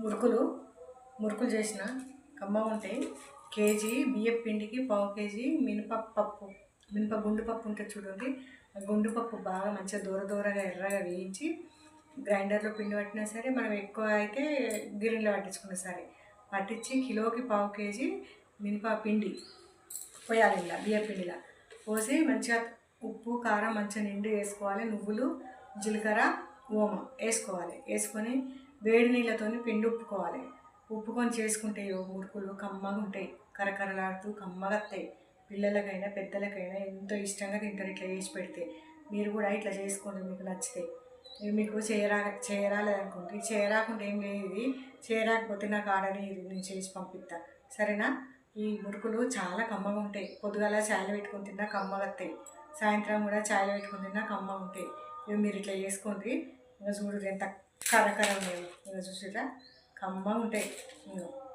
మురుకులు మురుకులు చేసిన కమ్మగా ఉంటాయి కేజీ బియ్యం పిండికి పావు కేజీ మినప పప్పు. మినప గుండు పప్పు ఉంటుంది చూడండి. గుండుపప్పు గుండు పప్పు బాగా మంచిగా దూర దూరగా ఎర్రగా వేయించి గ్రైండర్లో పిండి పట్టినా సరే మనం ఎక్కువ అయితే గిరిలో పట్టించుకున్నా సరే. పట్టించి కిలోకి పావు కేజీ మినప పిండి పోయాలి ఇలా బియ్యం పిండిలా. పోసి మంచిగా ఉప్పు కారం మంచిగా నిండు వేసుకోవాలి. నువ్వులు జీలకర్ర ఓమ వేసుకోవాలి. వేసుకొని వేడి నీళ్ళతో పిండి ఉప్పుకోవాలి. ఉప్పుకొని చేసుకుంటే మురుకులు కమ్మగా ఉంటాయి. కరకరలాడుతూ కమ్మగా వస్తాయి. పిల్లలకైనా పెద్దలకైనా ఎంతో ఇష్టంగా తింటారు ఇట్లా చేసి పెడితే. మీరు కూడా ఇట్లా చేసుకోండి మీకు నచ్చితే. ఇవి మీకు చేయరా చేయరాలేదనుకోండి చేయరాకుండా ఏం లేదు. చేరాకపోతే చేయరాకపోతే నాకు ఆర్డర్ ఇది నేను చేసి పంపిస్తా. సరేనా? ఈ మురుకులు చాలా కమ్మగా ఉంటాయి. పొద్దుగాల చాయలు పెట్టుకుని తిన్నా కమ్మగా వస్తాయి. సాయంత్రం కూడా చాయలు పెట్టుకుని తిన్నా కమ్మగా ఉంటాయి. ఇవి మీరు ఇట్లా చేసుకోండి. ఇంకా చూడు ఎంత కరకరం ఉన్నాయి ఇంకా చూసిరా కమ్మగా ఉంటాయి. ఇగో.